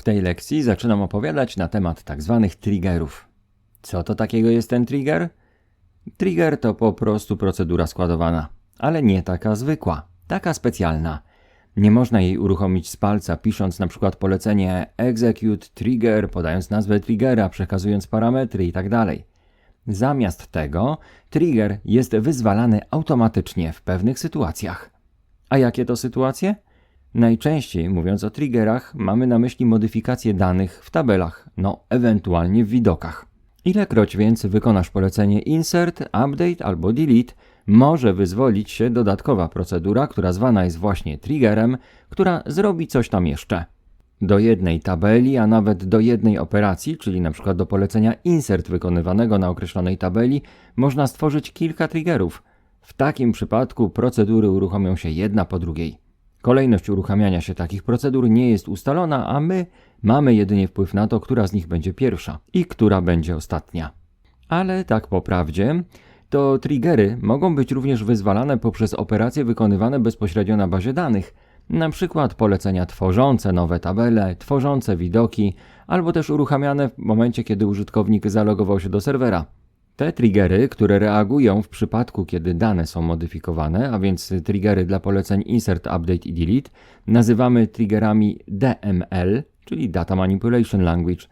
W tej lekcji zaczynam opowiadać na temat tak zwanych triggerów. Co to takiego jest ten trigger? Trigger to po prostu procedura składowana, ale nie taka zwykła, taka specjalna. Nie można jej uruchomić z palca, pisząc na przykład polecenie execute trigger, podając nazwę triggera, przekazując parametry itd. Zamiast tego, trigger jest wyzwalany automatycznie w pewnych sytuacjach. A jakie to sytuacje? Najczęściej mówiąc o triggerach, mamy na myśli modyfikacje danych w tabelach, no ewentualnie w widokach. Ilekroć więc wykonasz polecenie insert, update albo delete, może wyzwolić się dodatkowa procedura, która zwana jest właśnie triggerem, która zrobi coś tam jeszcze. Do jednej tabeli, a nawet do jednej operacji, czyli przykład do polecenia insert wykonywanego na określonej tabeli, można stworzyć kilka triggerów. W takim przypadku procedury uruchomią się jedna po drugiej. Kolejność uruchamiania się takich procedur nie jest ustalona, a my mamy jedynie wpływ na to, która z nich będzie pierwsza i która będzie ostatnia. Ale tak po prawdzie, to triggery mogą być również wyzwalane poprzez operacje wykonywane bezpośrednio na bazie danych, przykład polecenia tworzące nowe tabele, tworzące widoki, albo też uruchamiane w momencie, kiedy użytkownik zalogował się do serwera. Te triggery, które reagują w przypadku, kiedy dane są modyfikowane, a więc triggery dla poleceń insert, update i delete, nazywamy triggerami DML, czyli Data Manipulation Language.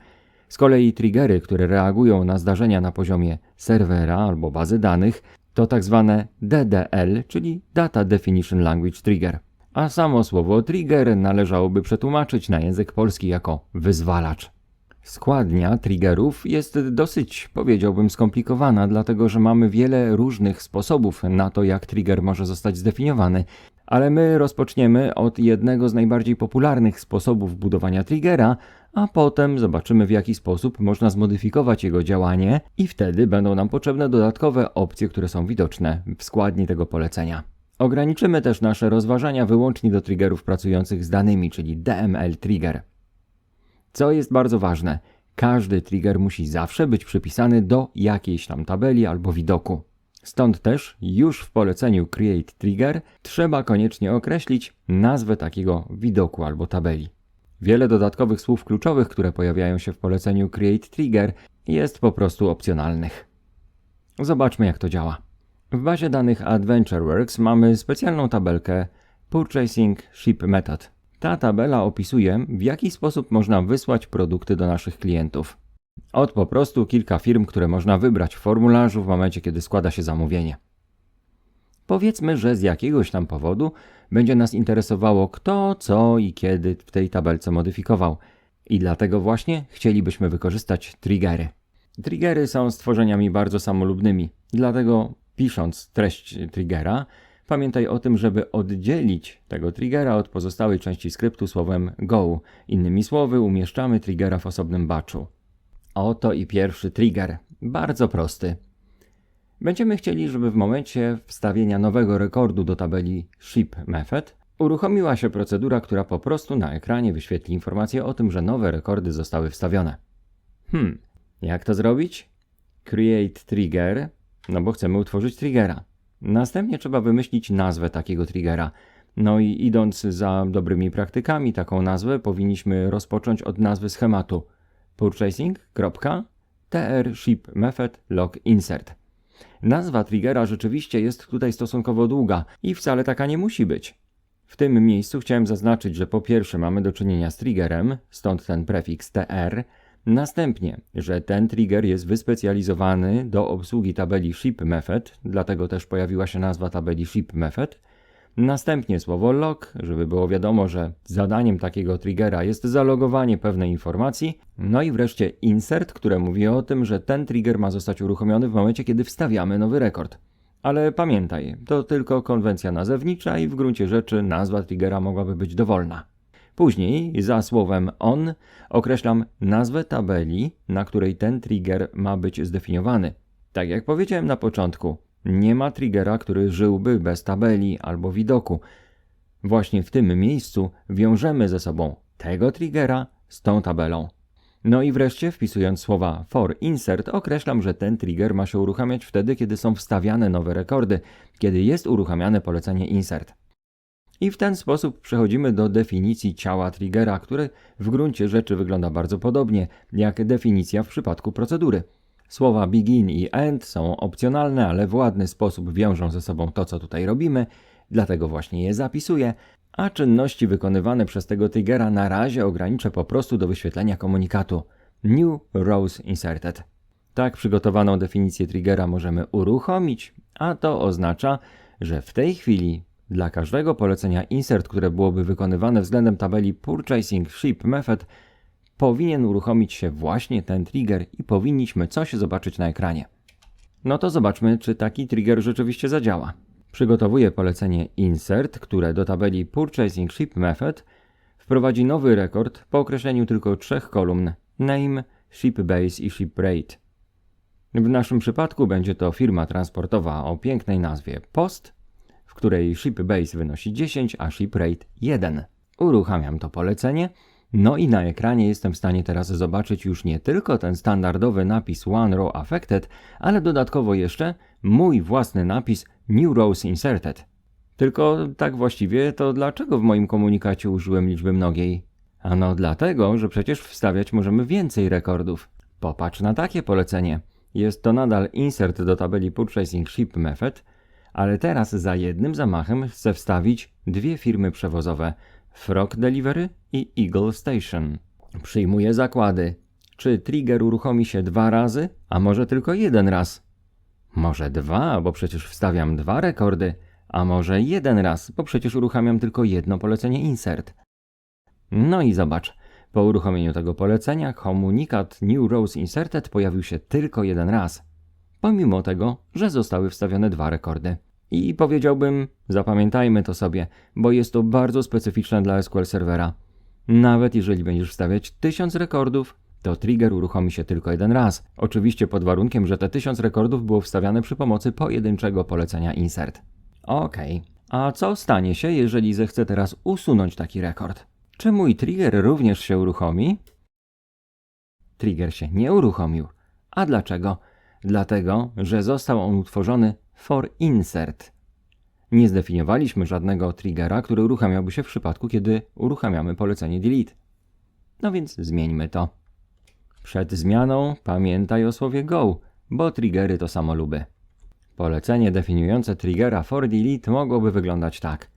Z kolei triggery, które reagują na zdarzenia na poziomie serwera albo bazy danych, to tak zwane DDL, czyli Data Definition Language Trigger. A samo słowo trigger należałoby przetłumaczyć na język polski jako wyzwalacz. Składnia triggerów jest dosyć, powiedziałbym, skomplikowana, dlatego że mamy wiele różnych sposobów na to, jak trigger może zostać zdefiniowany. Ale my rozpoczniemy od jednego z najbardziej popularnych sposobów budowania triggera, a potem zobaczymy w jaki sposób można zmodyfikować jego działanie i wtedy będą nam potrzebne dodatkowe opcje, które są widoczne w składni tego polecenia. Ograniczymy też nasze rozważania wyłącznie do triggerów pracujących z danymi, czyli DML trigger. Co jest bardzo ważne, każdy trigger musi zawsze być przypisany do jakiejś tam tabeli albo widoku. Stąd też już w poleceniu Create Trigger trzeba koniecznie określić nazwę takiego widoku albo tabeli. Wiele dodatkowych słów kluczowych, które pojawiają się w poleceniu Create Trigger, jest po prostu opcjonalnych. Zobaczmy, jak to działa. W bazie danych AdventureWorks mamy specjalną tabelkę Purchasing Ship Method. Ta tabela opisuje, w jaki sposób można wysłać produkty do naszych klientów. Od po prostu kilka firm, które można wybrać w formularzu w momencie, kiedy składa się zamówienie. Powiedzmy, że z jakiegoś tam powodu będzie nas interesowało, kto, co i kiedy w tej tabelce modyfikował. I dlatego właśnie chcielibyśmy wykorzystać triggery. Triggery są stworzeniami bardzo samolubnymi, dlatego pisząc treść triggera, pamiętaj o tym, żeby oddzielić tego triggera od pozostałej części skryptu słowem go. Innymi słowy, umieszczamy triggera w osobnym batchu. Oto i pierwszy trigger. Bardzo prosty. Będziemy chcieli, żeby w momencie wstawienia nowego rekordu do tabeli ship method uruchomiła się procedura, która po prostu na ekranie wyświetli informację o tym, że nowe rekordy zostały wstawione. Hmm, jak to zrobić? Create trigger, no bo chcemy utworzyć triggera. Następnie trzeba wymyślić nazwę takiego triggera. No i idąc za dobrymi praktykami, taką nazwę powinniśmy rozpocząć od nazwy schematu purchasing.tr ship method log insert. Nazwa triggera rzeczywiście jest tutaj stosunkowo długa i wcale taka nie musi być. W tym miejscu chciałem zaznaczyć, że po pierwsze mamy do czynienia z triggerem, stąd ten prefiks tr, następnie, że ten trigger jest wyspecjalizowany do obsługi tabeli ship method, dlatego też pojawiła się nazwa tabeli ship method, Następnie słowo log, żeby było wiadomo, że zadaniem takiego triggera jest zalogowanie pewnej informacji. No i wreszcie insert, które mówi o tym, że ten trigger ma zostać uruchomiony w momencie, kiedy wstawiamy nowy rekord. Ale pamiętaj, to tylko konwencja nazewnicza i w gruncie rzeczy nazwa triggera mogłaby być dowolna. Później za słowem on określam nazwę tabeli, na której ten trigger ma być zdefiniowany. Tak jak powiedziałem na początku, nie ma triggera, który żyłby bez tabeli albo widoku. Właśnie w tym miejscu wiążemy ze sobą tego triggera z tą tabelą. No i wreszcie wpisując słowa for insert określam, że ten trigger ma się uruchamiać wtedy, kiedy są wstawiane nowe rekordy, kiedy jest uruchamiane polecenie insert. I w ten sposób przechodzimy do definicji ciała triggera, który w gruncie rzeczy wygląda bardzo podobnie jak definicja w przypadku procedury. Słowa begin i end są opcjonalne, ale w ładny sposób wiążą ze sobą to, co tutaj robimy, dlatego właśnie je zapisuję, a czynności wykonywane przez tego triggera na razie ograniczę po prostu do wyświetlenia komunikatu New Rows Inserted. Tak przygotowaną definicję triggera możemy uruchomić, a to oznacza, że w tej chwili dla każdego polecenia insert, które byłoby wykonywane względem tabeli Purchasing Ship Method, powinien uruchomić się właśnie ten trigger i powinniśmy coś zobaczyć na ekranie. No to zobaczmy, czy taki trigger rzeczywiście zadziała. Przygotowuję polecenie insert, które do tabeli Purchasing Ship Method wprowadzi nowy rekord po określeniu tylko trzech kolumn name, ship base i ship rate. W naszym przypadku będzie to firma transportowa o pięknej nazwie Post, której ship base wynosi 10, a ship rate 1. Uruchamiam to polecenie, no i na ekranie jestem w stanie teraz zobaczyć już nie tylko ten standardowy napis One Row Affected, ale dodatkowo jeszcze mój własny napis New Rows Inserted. Tylko tak właściwie to dlaczego w moim komunikacie użyłem liczby mnogiej? Ano dlatego, że przecież wstawiać możemy więcej rekordów. Popatrz na takie polecenie. Jest to nadal insert do tabeli Purchasing Ship Method, ale teraz za jednym zamachem chcę wstawić dwie firmy przewozowe Frog Delivery i Eagle Station. Przyjmuję zakłady. Czy trigger uruchomi się dwa razy, a może tylko jeden raz? Może dwa, bo przecież wstawiam dwa rekordy, a może jeden raz, bo przecież uruchamiam tylko jedno polecenie insert. No i zobacz, po uruchomieniu tego polecenia komunikat New Rows Inserted pojawił się tylko jeden raz, pomimo tego, że zostały wstawione dwa rekordy. I powiedziałbym, zapamiętajmy to sobie, bo jest to bardzo specyficzne dla SQL Servera. Nawet jeżeli będziesz wstawiać 1000 rekordów, to trigger uruchomi się tylko jeden raz. Oczywiście pod warunkiem, że te 1000 rekordów było wstawiane przy pomocy pojedynczego polecenia insert. Okej, okay. a co stanie się, jeżeli zechcę teraz usunąć taki rekord? Czy mój trigger również się uruchomi? Trigger się nie uruchomił. A dlaczego? Dlatego, że został on utworzony for insert. Nie zdefiniowaliśmy żadnego triggera, który uruchamiałby się w przypadku, kiedy uruchamiamy polecenie delete. No więc zmieńmy to. Przed zmianą pamiętaj o słowie go, bo triggery to samoluby. Polecenie definiujące triggera for delete mogłoby wyglądać tak.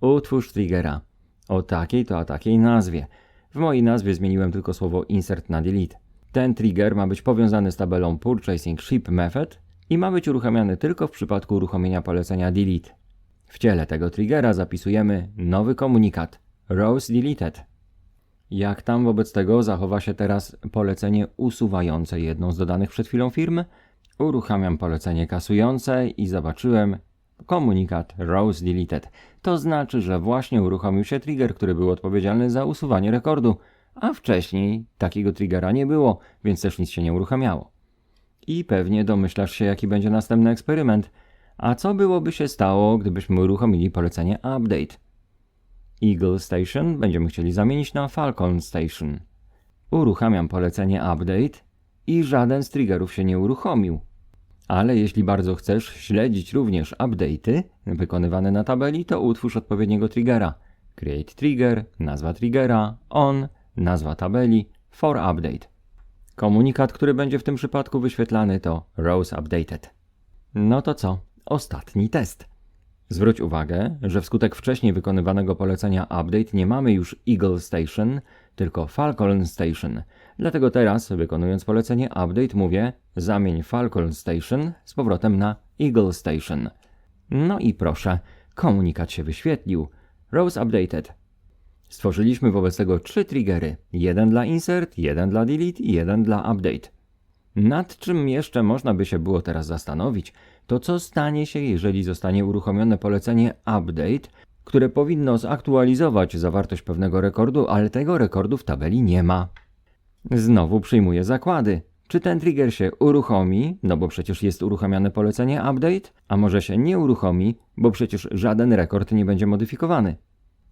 Utwórz triggera o takiej to a takiej nazwie. W mojej nazwie zmieniłem tylko słowo insert na delete. Ten trigger ma być powiązany z tabelą Purchasing Ship Method i ma być uruchamiany tylko w przypadku uruchomienia polecenia delete. W ciele tego triggera zapisujemy nowy komunikat rows deleted. Jak tam wobec tego zachowa się teraz polecenie usuwające jedną z dodanych przed chwilą firm? Uruchamiam polecenie kasujące i zobaczyłem komunikat rows deleted. To znaczy, że właśnie uruchomił się trigger, który był odpowiedzialny za usuwanie rekordu, a wcześniej takiego triggera nie było, więc też nic się nie uruchamiało. I pewnie domyślasz się, jaki będzie następny eksperyment. A co byłoby się stało, gdybyśmy uruchomili polecenie update? Eagle Station będziemy chcieli zamienić na Falcon Station. Uruchamiam polecenie update i żaden z triggerów się nie uruchomił. Ale jeśli bardzo chcesz śledzić również update'y wykonywane na tabeli, to utwórz odpowiedniego triggera. Create trigger, nazwa triggera, on, nazwa tabeli, for update. Komunikat, który będzie w tym przypadku wyświetlany to rows updated. No to co? Ostatni test. Zwróć uwagę, że wskutek wcześniej wykonywanego polecenia update nie mamy już Eagle Station, tylko Falcon Station. Dlatego teraz, wykonując polecenie update, mówię zamień Falcon Station z powrotem na Eagle Station. No i proszę, komunikat się wyświetlił. Rows updated. Stworzyliśmy wobec tego trzy triggery. Jeden dla insert, jeden dla delete i jeden dla update. Nad czym jeszcze można by się było teraz zastanowić, to co stanie się, jeżeli zostanie uruchomione polecenie update, które powinno zaktualizować zawartość pewnego rekordu, ale tego rekordu w tabeli nie ma. Znowu przyjmuję zakłady. Czy ten trigger się uruchomi, no bo przecież jest uruchamiane polecenie update, a może się nie uruchomi, bo przecież żaden rekord nie będzie modyfikowany.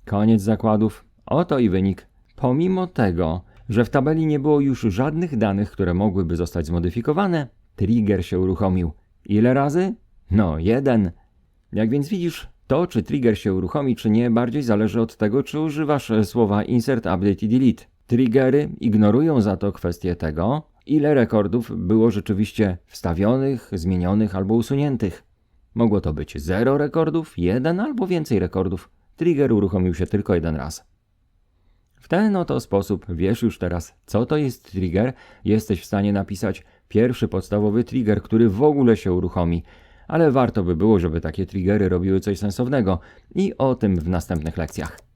Koniec zakładów. Oto i wynik. Pomimo tego, że w tabeli nie było już żadnych danych, które mogłyby zostać zmodyfikowane, trigger się uruchomił. Ile razy? No, jeden. Jak więc widzisz, To, czy trigger się uruchomi, czy nie, bardziej zależy od tego, czy używasz e, słowa insert, update i delete. Triggery ignorują za to kwestię tego, ile rekordów było rzeczywiście wstawionych, zmienionych albo usuniętych. Mogło to być 0 rekordów, jeden albo więcej rekordów. Trigger uruchomił się tylko jeden raz. W ten oto sposób wiesz już teraz, co to jest trigger, jesteś w stanie napisać pierwszy podstawowy trigger, który w ogóle się uruchomi, ale warto by było, żeby takie triggery robiły coś sensownego i o tym w następnych lekcjach.